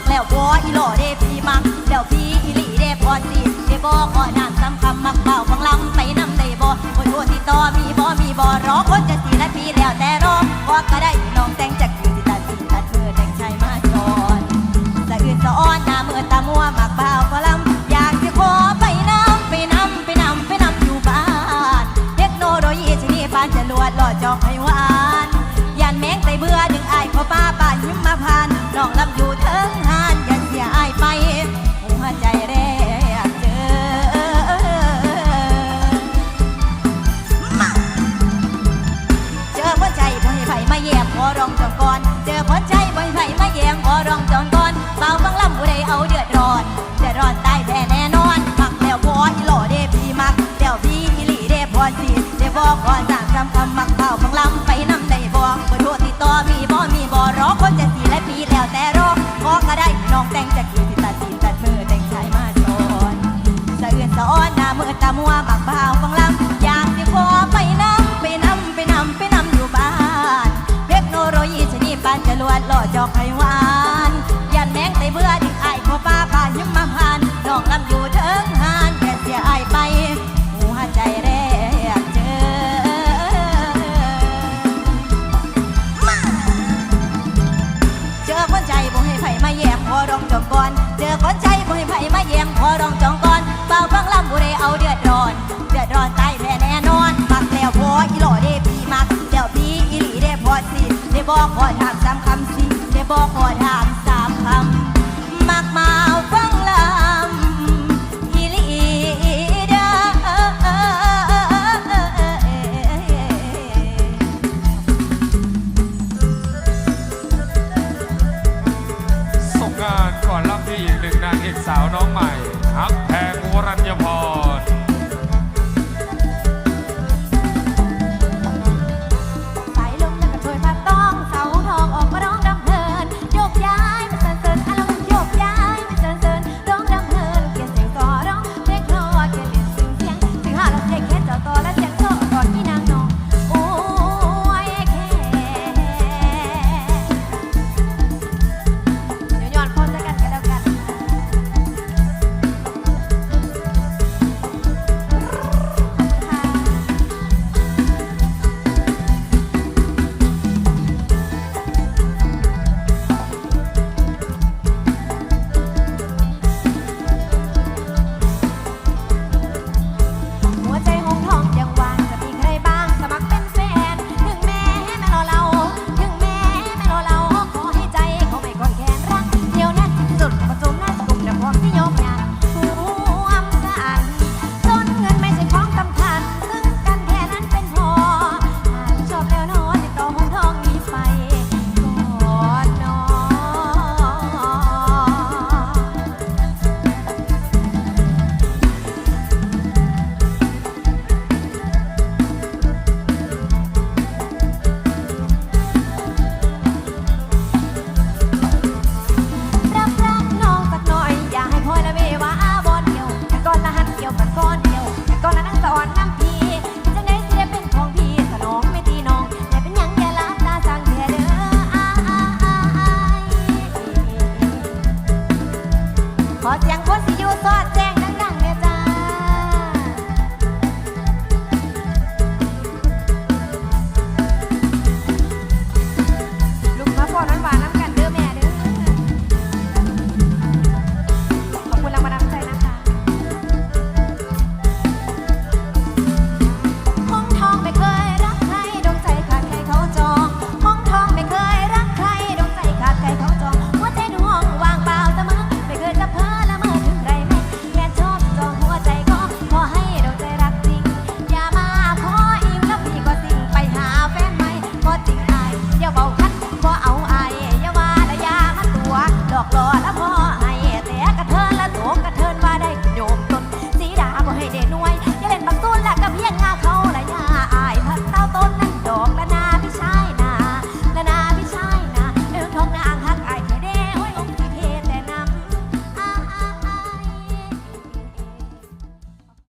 กแล้วบออีหล่อเด้พีมักแล้วพีอีหลีเด้พอสิเดบอขอนาำซ้ำคำมักเบาฟังลำไปน้ำเด้บอโอ้ยโอ้ที่ต่อมีบอมีบอร้องคนจะสีและพีแล้วแต่ร้องก็ก็ได้น้องแต่งจากคือกตัดสินตัดมือแต่งชายมาจอนสะอื่นสะอ้อนหน้ามือตามัวมักเบาฟังลำอยากจะขอไปน้ำไปน้ำไปน้ำไปน้ำอยู่บ้านเทคโนโลยีที่นี่ปานจะลวดหล่อจองให้หวานยานแมงไตเบื่อดึงอายพอป้าป่านยิ้มมาผ่าน จอง จองก่อนเจอคนใจบ่ให้ไผมาแย่งขอรองจองก่อนเบาฟังลำบ่ได้เอาเดือดร้อน เดือดร้อนตายแท้แน่นอนมักแล้วพออีหล่อเด้พี่มักแล้วพี่อีหลีเด้พอสิได้บอกขอถามซ้ำคำสิได้บอกขอถ bye.